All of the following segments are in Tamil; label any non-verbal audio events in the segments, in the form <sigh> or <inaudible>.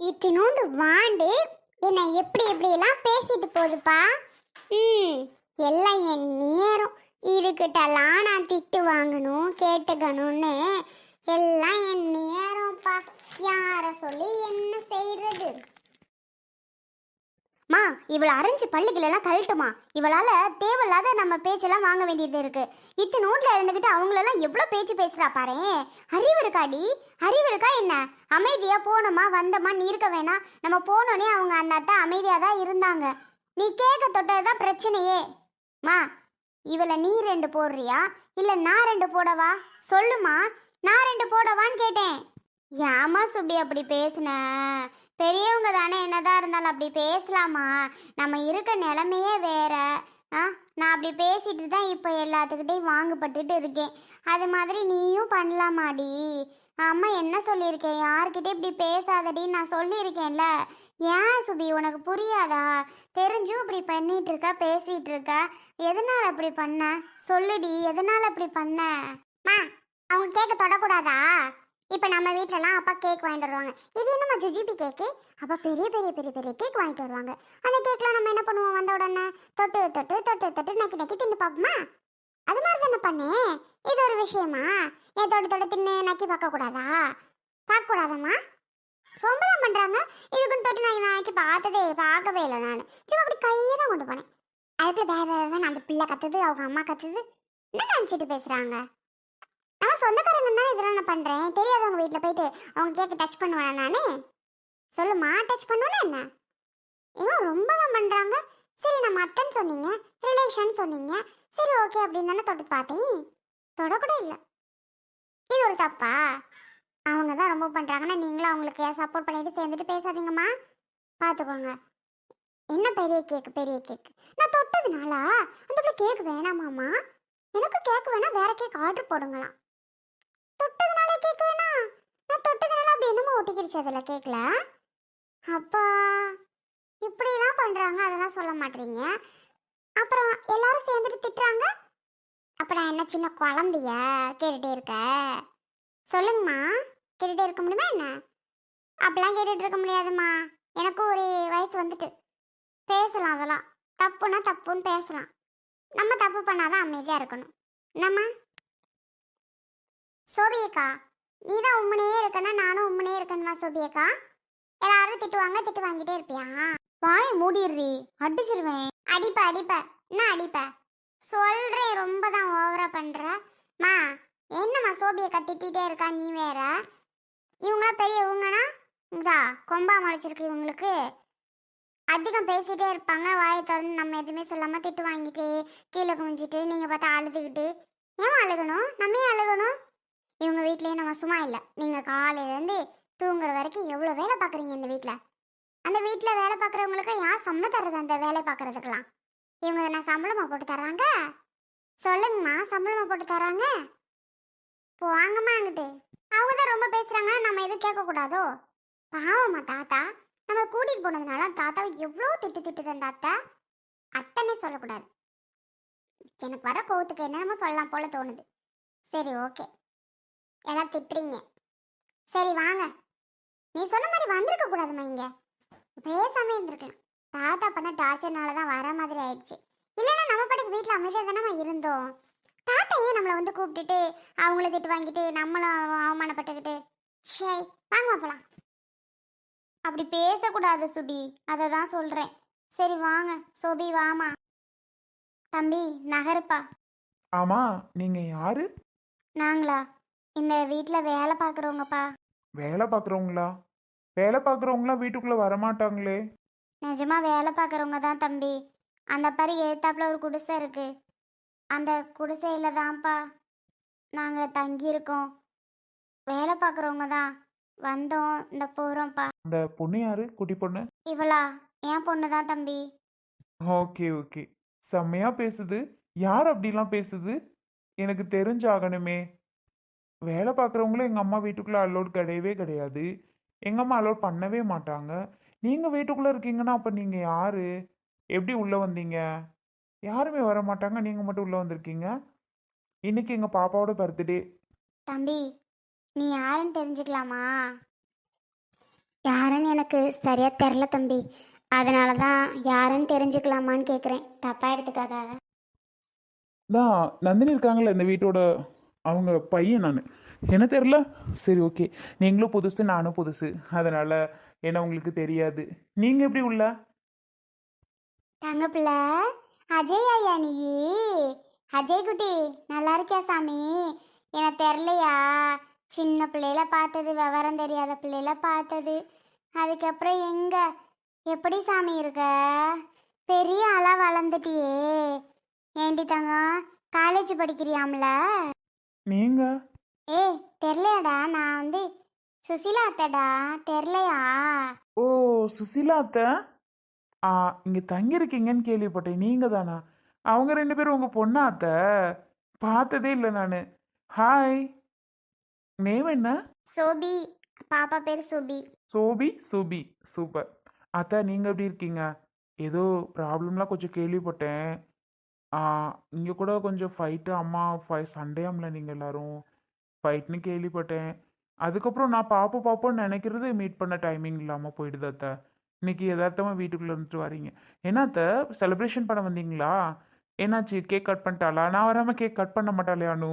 இத்தினோண்டு வாண்டு என்னை எப்படி எப்படியெல்லாம் பேசிட்டு போகுதுப்பா? ம் எல்லாம் என் நேரம். இதுக்கிட்டலாம் நான் திட்டு வாங்கணும் கேட்டுக்கணும்னு எல்லாம் என் நேரம்ப்பா. யாரை சொல்லி என்ன செய்கிறது மா இவளை அரைஞ்சு பள்ளிகளெல்லாம் கழட்டுமா இவளால தேவையில்லாத நம்ம பேச்செல்லாம் வாங்க வேண்டியது இருக்கு. இத்தனை நோட்ல இருந்துகிட்டு அவங்களெல்லாம் எவ்வளோ பேச்சு பேசுறா பாரு? அறிவு இருக்காடி அறிவு இருக்கா என்ன? அமைதியா போனோமா வந்தோமா நீ இருக்க வேணாம். நம்ம போனோடனே அவங்க அந்த அத்தை அமைதியாக தான் இருந்தாங்க. நீ கேட்க தொட்டதுதான் பிரச்சனையே. மா இவளை நீ ரெண்டு போடுறியா? இல்ல நான் ரெண்டு போடவா? சொல்லுமா நான் ரெண்டு போடவான்னு கேட்டேன். ஏமா சுபி அப்படி பேசுன? பெரியவங்க என்னதான் இருந்தாலும் அப்படி பேசலாமா? நம்ம இருக்க நிலமையே வேற. ஆ நான் அப்படி பேசிட்டு தான் இப்போ எல்லாத்துக்கிட்டையும் வாங்கப்பட்டுட்டு இருக்கேன். அது மாதிரி நீயும் பண்ணலாமாடி? அம்மா என்ன சொல்லியிருக்கேன் யார்கிட்டே இப்படி பேசாதடி நான் சொல்லியிருக்கேன்ல. ஏன் சுபி உனக்கு புரியாதா? தெரிஞ்சும் இப்படி பண்ணிட்டு இருக்க பேசிட்டு இருக்க எதனால அப்படி பண்ண? சொல்லுடி எதனால அப்படி பண்ண? அவங்க கேட்க தொடக்கூடாதா? இப்போ நம்ம வீட்டிலலாம் அப்பா கேக் வாங்கிட்டு வருவாங்க. இது என்னம்மா ஜுஜிபி கேக்கு அப்போ பெரிய பெரிய பெரிய பெரிய கேக் வாங்கிட்டு வருவாங்க. அந்த கேக்லாம் நம்ம என்ன பண்ணுவோம் வந்த உடனே? தொட்டு தொட்டு தொட்டு தொட்டு நக்கி நக்கி தின்னு பார்ப்போமா? அது மாதிரி தானே பண்ணு? இது ஒரு விஷயமா? ஏன் தொட்டு தொட்டு தின்னு நக்கி பார்க்கக்கூடாதா பார்க்கக்கூடாதாம்மா ரொம்ப தான் பண்ணுறாங்க இதுக்குன்னு தொட்டு நான் நாய்க்கு பார்த்ததே பார்க்கவே இல்லை நான். சும்மா அப்படி கையை தான் கொண்டு போனேன். அதுக்குள்ள வேற வேற அந்த பிள்ளை கற்றுது அவங்க அம்மா கற்றுது என்ன நினச்சிட்டு பேசுகிறாங்க நான் சொந்தக்காரங்க தானே இதெல்லாம் நான் பண்ணுறேன் தெரியாதவங்க வீட்டில் போயிட்டு அவங்க கேட்க டச் பண்ணுவேன் நான்? சொல்லுமா டச் பண்ணுவேன்னா என்ன? இவன் ரொம்ப தான் பண்ணுறாங்க சரி நம்ம அத்தன் சொன்னீங்க ரிலேஷன் சொன்னீங்க. சரி ஓகே அப்படின்னு தானே தொட்டு பார்த்தேன். தொடக்கூட இல்லை. இது ஒரு தப்பா? அவங்க தான் ரொம்ப பண்ணுறாங்கன்னா நீங்களும் அவங்களுக்கு சப்போர்ட் பண்ணிட்டு சேர்ந்துட்டு பேசாதீங்கம்மா. பார்த்துக்கோங்க என்ன பெரிய கேக் பெரிய கேக் நான் தொட்டதுனால? அந்த கேக் வேணாமாம்மா? எனக்கு கேக் வேணா வேற கேக் ஆர்டர் போடுங்களாம் தொட்டதுனால கேக் வேணா நான் தொட்டதுனால அப்படி என்னமோ ஒட்டிக்கிடுச்சு அதில் கேட்கல அப்பா இப்படிலாம் பண்ணுறாங்க அதெல்லாம் சொல்ல மாட்டீங்க அப்புறம் எல்லாரும் சேர்ந்துட்டு திட்டுறாங்க? அப்போ நான் என்ன சின்ன குழந்தைய கேட்டுகிட்டே இருக்க? சொல்லுங்கம்மா கேட்டுகிட்டே இருக்க முடியுமா என்ன? அப்படிலாம் கேட்டுட்டு இருக்க முடியாதும்மா. எனக்கும் ஒரு வயசு வந்துட்டு. பேசலாம் அதெல்லாம். தப்புனா தப்புன்னு பேசலாம். நம்ம தப்பு பண்ணாதான் அமைதியாக இருக்கணும். என்னம்மா? சோபியக்கா நீ தான் உம்மனே இருக்கனா நானும் உம்மனே இருக்கணுமா சோபியக்கா? எல்லாரும் திட்டுவாங்க திட்டு வாங்கிட்டே இருப்பியா? வாய் மூடிடுறி அடிச்சிருவேன். அடிப்ப அடிப்ப. என்ன அடிப்ப? சொல்றேன் ரொம்ப தான் ஓவரா பண்ற. மா என்னம்மா சோபியக்கா திட்டிகிட்டே இருக்கா நீ வேற? இவங்களாம் பெரியவங்கனா இதா கொம்பா முளைச்சிருக்கு இவங்களுக்கு. அதிகம் பேசிட்டே இருப்பாங்க வாயை திறந்து நம்ம எதுவுமே சொல்லாம திட்டு வாங்கிட்டு கீழே குமிஞ்சிட்டு நீங்க பார்த்தா அழுதுகிட்டு. ஏன் அழுகணும்? நம்ம ஏன் அழுகணும்? இவங்க வீட்லயே நம்ம சும்மா இல்லை. நீங்க காலையிலேருந்து தூங்குற வரைக்கும் எவ்வளோ வேலை பார்க்குறீங்க இந்த வீட்டில் அந்த வீட்டில் வேலை பார்க்குறவங்களுக்கு யார் சம்பளம் தர்றது அந்த வேலை பார்க்குறதுக்கெல்லாம்? இவங்க என்ன சம்பளமாக போட்டு தராங்க சொல்லுங்கம்மா சம்பளமாக போட்டு தராங்க போவாங்கம்மா அங்கிட்டு அவங்க தான் ரொம்ப பேசுகிறாங்கன்னா நம்ம எதுவும் கேட்கக்கூடாதோ பாவம்மா தாத்தா. நம்ம கூட்டிகிட்டு போனதுனால தாத்தா எவ்வளோ திட்டு திட்டு அந்த அத்தை அத்தனை சொல்லக்கூடாது. எனக்கு வர கோவத்துக்கு என்னென்னமோ சொல்லலாம் போல தோணுது. சரி ஓகே. எல்லாம் திட்டுறீங்க. சரி வாங்க. நீ சொன்ன மாதிரி வந்திருக்க கூடாதும்மா இங்க. பேசாம இருந்திருக்கலாம். தாத்தா பண்ண டார்ச்சர்னால தான் வர மாதிரி ஆயிடுச்சு. இல்லைன்னா நம்ம பாட்டுக்கு வீட்டில் அமைதியாக தானே இருந்தோம். தாத்தா ஏன் நம்மளை வந்து கூப்பிட்டுட்டு அவங்கள திட்டு வாங்கிட்டு நம்மளும் அவமானப்பட்டுக்கிட்டு? சே வாங்க போலாம். அப்படி பேசக்கூடாது சுபி. அதை தான் சொல்கிறேன் சரி வாங்க. சுபி வாமா தம்பி நகருப்பா. ஆமா நீங்க யாரு? நாங்களா? இந்த வீட்டில் வேலை பார்க்குறவங்கப்பா வேலை பார்க்குறவங்களா வேலை பார்க்குறவங்களாம் வீட்டுக்குள்ள வரமாட்டாங்களே. நிஜமா வேலை பார்க்குறவங்க தான் தம்பி. அந்த பாரு ஏத்தாப்புல ஒரு குடிசை இருக்கு. அந்த குடிசையில் தான்ப்பா நாங்கள் தங்கியிருக்கோம். வேலை பார்க்குறவங்க தான். வந்தோம் இந்த போகிறோம்ப்பா அந்த பொண்ணு யாரு? குட்டி பொண்ணு? இவளா. என் பொண்ணு தான் தம்பி. Okay okay. செம்மையா பேசுது. யார் அப்படிலாம் பேசுது? எனக்கு தெரிஞ்சாகணுமே வேலை பார்க்குறவங்களும் எங்கள் அம்மா வீட்டுக்குள்ளே அலோட் கிடையவே கிடையாது. எங்கள் அம்மா அலோட் பண்ணவே மாட்டாங்க. நீங்கள் வீட்டுக்குள்ளே இருக்கீங்கன்னா அப்போ நீங்கள் யாரு? எப்படி உள்ளே வந்தீங்க? யாருமே வர மாட்டாங்க நீங்கள் மட்டும் உள்ளே வந்திருக்கீங்க. இன்னைக்கு எங்கள் பாப்பாவோட பர்த்டே தம்பி நீ யாருன்னு தெரிஞ்சுக்கலாமா? யாருன்னு எனக்கு எனக்கு சரியா தெரில தம்பி. அதனால தான் யாருன்னு தெரிஞ்சுக்கலாமான்னு கேட்குறேன் தப்பா எடுத்துக்காத. தான் நந்தினி இருக்காங்களே இந்த வீட்டோட அவங்க பையன் நான். என்ன தெரில சரி ஓகே நீங்களும் புதுசு நானும் புதுசு. அதனால் என்ன உங்களுக்கு தெரியாது. நீங்கள் எப்படி உள்ள? தங்க பிள்ளை அஜய் ஐயா நீ அஜய் குட்டி நல்லா இருக்கியா சாமி? எனக்கு தெரிலையா சின்ன பிள்ளையில பார்த்தது விவரம் தெரியாத பிள்ளையில பார்த்தது. அதுக்கப்புறம் எங்க? எப்படி சாமி இருக்க? பெரிய ஆளா வளர்ந்துட்டியே. ஏண்டி தங்கம் காலேஜ் படிக்கிறியாம்ல? நீங்கள் ஏய் தெரிலையாடா நான் வந்து சுசிலா அத்தடா தெரிலையா? ஓ சுசிலா அத்தை ஆ இங்கே தங்கியிருக்கீங்கன்னு கேள்விப்பட்டேன் நீங்கள் தானா? அவங்க ரெண்டு பேரும் உங்கள் பொண்ணா அத்தை பார்த்ததே இல்லை நான். ஹாய் நேம் என்ன? சோபி. பாப்பா பேர் சுபி. சோபி? சுபி. சூப்பர். அத்தா நீங்கள் எப்படி இருக்கீங்க? ஏதோ ப்ராப்ளம்லாம் கொஞ்சம் கேள்விப்பட்டேன். இங்கே கூட கொஞ்சம் ஃபைட்டு அம்மா ஃபை சண்டேயாம்ல நீங்கள் எல்லாரும். ஃபைட்னு கேள்விப்பட்டேன். அதுக்கப்புறம் நான் பார்ப்போம் பார்ப்போம்னு நினைக்கிறது மீட் பண்ண டைமிங் இல்லாமல் போயிடுது அத்தை. இன்னைக்கு யதார்த்தமாக வீட்டுக்குள்ளே இருந்துட்டு வரீங்க. என்னத்த அத்தை செலிப்ரேஷன் பண்ண வந்தீங்களா? என்னாச்சு? கேக் கட் பண்ணிட்டாளா? நான் வராமல் கேக் கட் பண்ண மாட்டாளையானு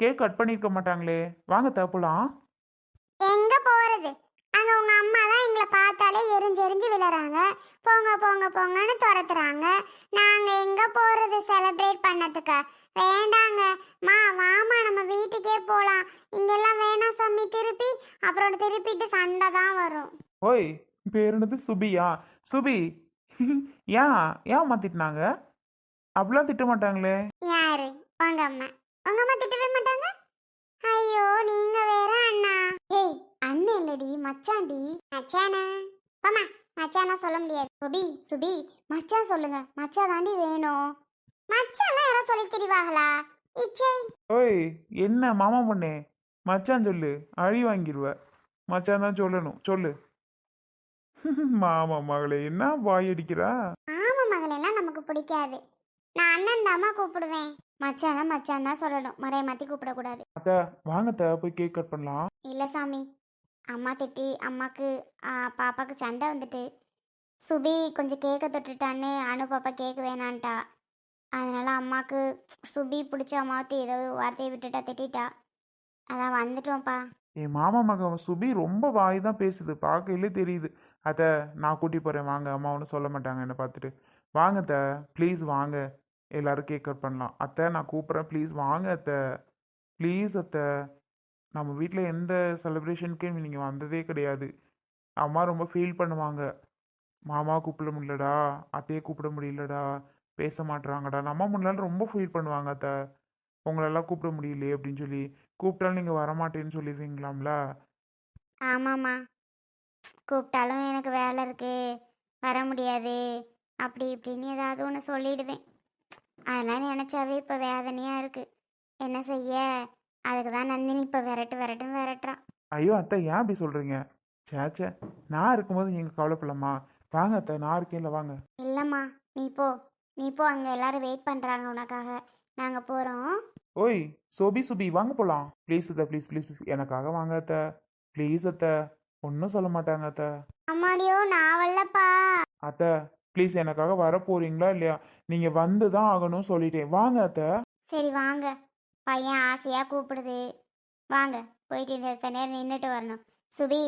கேக் <laughs> கட் பண்ணியிருக்க மாட்டாங்களே. வாங்க தப்புலாம் எங்க அங்க உங்க அம்மா தான் எங்களை பார்த்தாலே எரிஞ்சு எரிஞ்சு விழுறாங்க. போங்க போங்க போங்கன்னு துரத்துறாங்க. நாங்க எங்க போறது செலிப்ரேட் பண்ணதுக்கு? வேண்டாங்க. மா வாமா நம்ம வீட்டுக்கே போலாம். இங்கெல்லாம் வேணாம் சாமி திருப்பி அப்புறம் திருப்பிட்டு சண்டை தான் வரும். ஓய் பேர் என்னது? சுபியா? சுபி ஏன் ஏன் மாத்திட்டினாங்க அப்படிலாம் திட்ட மாட்டாங்களே? யாரு? உங்க அம்மா. உங்க அம்மா திட்டவே மாட்டாங்க ஐயோ நீங்க வேற அண்ணா ஏய் அண்ணன் இல்லடி மச்சான்டி. மச்சானா? போமா மச்சானா சொல்ல முடியாது. சுபி சுபி மச்சான் சொல்லுங்க. மச்சான் தாண்டி வேணும். மச்சான்லாம் யாரோ சொல்லி தெரிவாங்களா? இச்சை. ஓய் என்ன மாமா பொண்ணே? மச்சான் சொல்லு அழி வாங்கிடுவ மச்சான் தான் சொல்லணும். சொல்லு. <laughs> மாமா மகளே என்ன வாய் அடிக்கிறா? ஆமா மகளெல்லாம் நமக்கு பிடிக்காது. நான் அண்ணன் தாமா கூப்பிடுவேன். மச்சானா மச்சான் தான் சொல்லணும். மறைய மாத்தி கூப்பிடக்கூடாது. அத்தை வாங்க போய் கேக் கட் பண்ணலாம். இல்லை சாமி. அம்மா திட்டி அம்மாக்கு பாப்பாவுக்கு பாப்பாக்கு சண்டை வந்துட்டு. சுபி கொஞ்சம் கேக்க தொட்டுட்டான்னு அனு பாப்பா கேக் வேணான்ட்டா. அதனால அம்மாவுக்கு சுபி பிடிச்ச அம்மாவுக்கு ஏதோ வார்த்தையை விட்டுட்டா திட்டா அதான் வந்துட்டோம்ப்பா. என் மாமா மகன் சுபி ரொம்ப வாய் தான் பேசுது. பார்க்கையிலே தெரியுது. அத்தை நான் கூட்டி போகிறேன் வாங்க. அம்மா ஒன்றும் சொல்ல மாட்டாங்க என்னை பார்த்துட்டு. வாங்க அத்தை. ப்ளீஸ் வாங்க. எல்லாரும் கேக் கட் பண்ணலாம். அத்தை நான் கூப்பிட்றேன். ப்ளீஸ் வாங்க அத்தை. ப்ளீஸ் அத்தை. நம்ம வீட்டில் எந்த செலிப்ரேஷனுக்கே நீங்கள் வந்ததே கிடையாது. அம்மா ரொம்ப ஃபீல் பண்ணுவாங்க. மாமா கூப்பிட முடியலடா அத்தையை கூப்பிட முடியலடா பேச மாட்டுறாங்கடா நம்ம முன்னாலும் ரொம்ப ஃபீல் பண்ணுவாங்க அத்தை உங்களெல்லாம் கூப்பிட முடியலையே அப்படின்னு சொல்லி. கூப்பிட்டாலும் நீங்கள் வரமாட்டேன்னு சொல்லிடுவீங்களாம்ல? ஆமாம்மா. கூப்பிட்டாலும் எனக்கு வேலை இருக்கு வர முடியாது அப்படி இப்படின்னு ஏதாவது ஒன்று சொல்லிடுவேன். அதெல்லாம் நினச்சாவே இப்போ வேதனையாக இருக்குது என்ன செய்ய? அதுக்கு தான் நந்தினி இப்போ விரட்டு விரட்டுன்னு விரட்டுறான் ஐயோ அத்தை ஏன் அப்படி சொல்கிறீங்க சேச்சே நான் இருக்கும்போது நீங்கள் கவலைப்படலாமா? வாங்க அத்தை நான் இருக்கேன்ல வாங்க. இல்லைம்மா நீ போ. நீ போ. அங்கே எல்லாரும் வெயிட் பண்ணுறாங்க உனக்காக. நாங்கள் போகிறோம் ஓய் சோபி சுபி வாங்க போகலாம் ப்ளீஸ் அத்தை ப்ளீஸ் ப்ளீஸ் ப்ளீஸ் எனக்காக வாங்க அத்தை. ப்ளீஸ் அத்தை. ஒன்றும் சொல்ல மாட்டாங்க அத்தை. அம்மாடியோ நான் வரலப்பா அத்தை ப்ளீஸ் எனக்காக வர போறீங்களா இல்லையா? நீங்கள் வந்து தான் ஆகணும்னு சொல்லிட்டேன். வாங்க அத்தை. சரி வாங்க. பையன் ஆசையாக கூப்பிடுது. வாங்க போயிட்டு இந்த நேரம் நின்றுட்டு வரணும். சுபி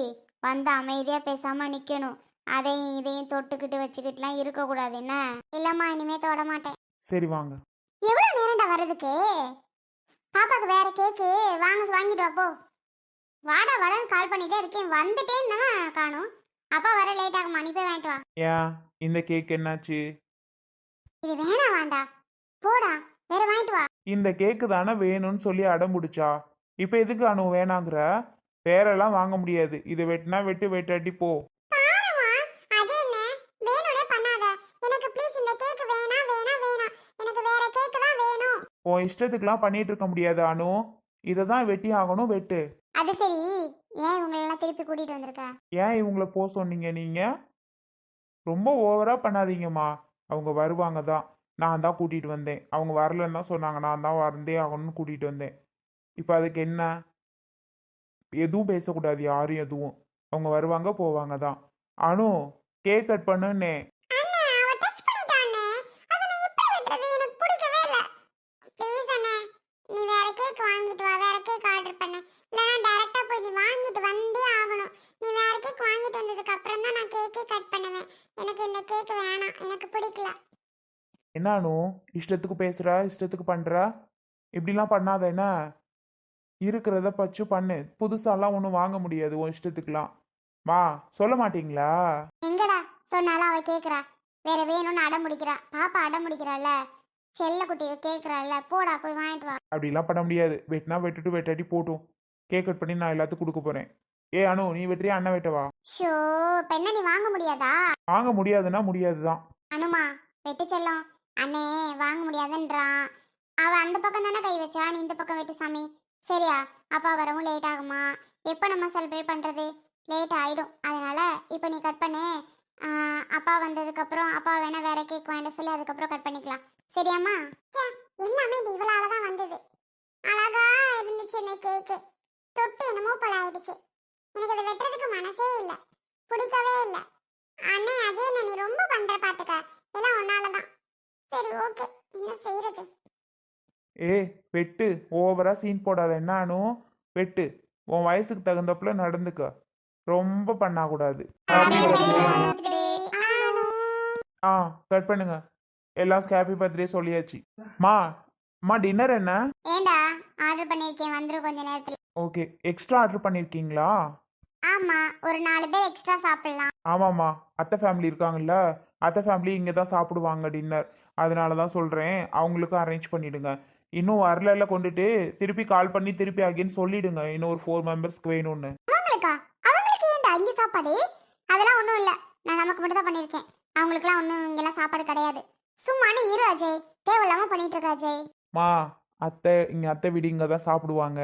வந்து அமைதியாக பேசாமல் நிற்கணும் அதையும் இதையும் தொட்டுக்கிட்டு வச்சுக்கிட்டுலாம் இருக்கக்கூடாது என்ன? இல்லைம்மா இனிமே தொட மாட்டேன். சரி வாங்க. எவ்வளோ நேரம்டா வர்றதுக்கு? பாப்பாக்கு வேற கேக்கு. வாங்க வாங்கிட்டு வா போ. வாடா வாடான்னு கால் பண்ணிட்டே இருக்கேன். வந்துட்டேன்னு தானே காணும். அப்பா வர லேட் ஆகுமா நீ போய் வாங்கிட்டு வா. இந்த கேக் என்னாச்சு? இது வேணாம் வேண்டா. போடா. வேற வாங்கிட்டு வா. இந்த கேக்கு தானே வேணும்னு சொல்லி அடம் பிடிச்சா? இப்போ எதுக்கு அனு வேணாங்கிற? வேறெல்லாம் வாங்க முடியாது. இதை வெட்டினா வெட்டு வெட்டாட்டி போ. உன் இஷ்டத்துக்குலாம் பண்ணிட்டு இருக்க முடியாது அனு. இதை தான் வெட்டி ஆகணும் வெட்டு. அது சரி. ஏன் இவங்களை எல்லாம் திருப்பி கூட்டிட்டு வந்திருக்க? ஏன் இவங்கள போக சொன்னீங்க நீங்கள் ரொம்ப ஓவராக பண்ணாதீங்கம்மா. அவங்க வருவாங்க தான். நான் தான் கூட்டிகிட்டு வந்தேன். அவங்க வரலன்னு தான் சொன்னாங்க. நான் தான் வந்தே ஆகணும்னு கூட்டிகிட்டு வந்தேன். இப்போ அதுக்கு என்ன? எதுவும் பேசக்கூடாது. யாரும் எதுவும். அவங்க வருவாங்க போவாங்க தான். அனு கேக் கட் பண்ணுன்னே அண்ணே அவ டச் பண்ணிட்டானே அத நான் எப்படி வெட்றது எனக்கு பிடிக்கவே இல்ல ப்ளீஸ் அண்ணே நீ வேற கேக் வாங்கிட்டு வா வேற கேக் ஆர்டர் பண்ணு இல்லனா டைரக்டா போய் நீ வாங்கிட்டு வந்தே ஆகணும் நீ வேற கேக் வாங்கிட்டு வந்ததுக்கு அப்புறம் தான் நான் கேக்கே கட் பண்ணுவேன் எனக்கு இந்த கேக் வேணாம் எனக்கு பிடிக்கல என்ன அனு இஷ்டத்துக்கு பேசுறா இஷ்டத்துக்கு பண்றா? இப்படிலாம் பண்ணாத என்ன? இருக்கிறத பச்சு பண்ணு. புதுசாலாம் ஒன்றும் வாங்க முடியாது உன் இஷ்டத்துக்குலாம் வா சொல்ல மாட்டீங்களா? எங்கடா? சொன்னாலும் அவ கேக்குறா. வேற வேணும்னு அடம் முடிக்கிறா. பாப்பா அடம் முடிக்கிறாள்ல. செல்ல குட்டிய கேக்குறாள்ல. போடா போய் வாங்கிட்டு வா. அப்படிலாம் பண்ண முடியாது. வெட்டினா வெட்டுட்டு வெட்டாட்டி போட்டும். கேக் கட் பண்ணி நான் எல்லாத்துக்கும் கொடுக்க போறேன். ஏ அனு நீ வெட்டுறியா அண்ணன் வெட்டவா ஷோ பெண்ண நீ வாங்க முடியாதா? வாங்க முடியாதுன்னா முடியாது தான் அனுமா வெட்டு செல்லம். அண்ணே வாங்க முடியாதுன்றான். அவ அந்த பக்கம் தானே கை வச்சா? நீ இந்த பக்கம் வெட்டு சாமி. சரியா அப்பா வரவும் லேட் ஆகுமா? எப்போ நம்ம செலிப்ரேட் பண்றது? லேட் ஆயிடும். அதனால இப்போ நீ கட் பண்ணு. அப்பா வந்ததுக்கப்புறம் அப்பா வேணால் வேற கேக் வாங்கிட்டு சொல்லி அதுக்கப்புறம் கட் பண்ணிக்கலாம். சரியாம்மா? எல்லாமே இது இவளால தான் வந்தது. அழகா இருந்துச்சு இந்த கேக்கு தொட்டு என்னமோ போல ஆயிடுச்சு. எனக்கு அதை வெட்டுறதுக்கு மனசே இல்லை. பிடிக்கவே இல்லை. அண்ணே அஜய் நீ ரொம்ப பண்ற பாத்துக்க எல்லாம் உன்னால தான் சரி ஓகே என்ன செய்யறது ஏ வெட்டு. ஓவரா சீன் போடாத. என்ன அனு? வெட்டு. உன் வயசுக்கு தகுந்தப்புல நடந்துக்க. ரொம்ப பண்ணக்கூடாது. ஆ கட் பண்ணுங்க. எல்லாம் ஹாப்பி பர்த்டே சொல்லியாச்சு. மா அம்மா டின்னர் என்ன? ஏண்டா? ஆர்டர் பண்ணிருக்கேன். வந்துரும் கொஞ்ச நேரத்துல. ஓகே எக்ஸ்ட்ரா ஆர்டர் பண்ணியிருக்கீங்களா ஆமா. ஒரு நாலு பேர் எக்ஸ்ட்ரா சாப்பிடலாம். ஆமாம்மா. அத்தை ஃபேமிலி இருக்காங்கல்ல. அத்தை ஃபேமிலி இங்கே தான் சாப்பிடுவாங்க டின்னர் அதனால தான் சொல்கிறேன் அவங்களுக்கும் அரேஞ்ச் பண்ணிடுங்க. இன்னும் வரல கொண்டுட்டு திருப்பி கால் பண்ணி திருப்பி அகைன் சொல்லிடுங்க. இன்னும் ஒரு ஃபோர் மெம்பர்ஸ்க்கு வேணும்னு. அவங்களுக்கா அவங்களுக்கு ஏண்டா இங்க சாப்பாடு? அதெல்லாம் ஒண்ணும் இல்ல. நான் நமக்கு மட்டும் தான் பண்ணிருக்கேன் அவங்களுக்குலாம் ஒண்ணும் இங்கெல்லாம் சாப்பாடு கிடையாது. சும்மானு இரு அஜய். தேவையில்லாம பண்ணிட்டு இருக்க அஜய். மா அத்தை இங்கே அத்தை வீடு இங்கே தான் சாப்பிடுவாங்க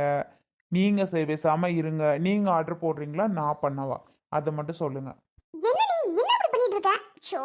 நீங்கள் பேசாமல் இருங்க. நீங்கள் ஆர்டர் போடுறீங்களா? நான் பண்ணவா? அதை மட்டும் சொல்லுங்கள் என்ன நீ? என்ன இப்படி பண்ணிட்டு இருக்க? ஷோ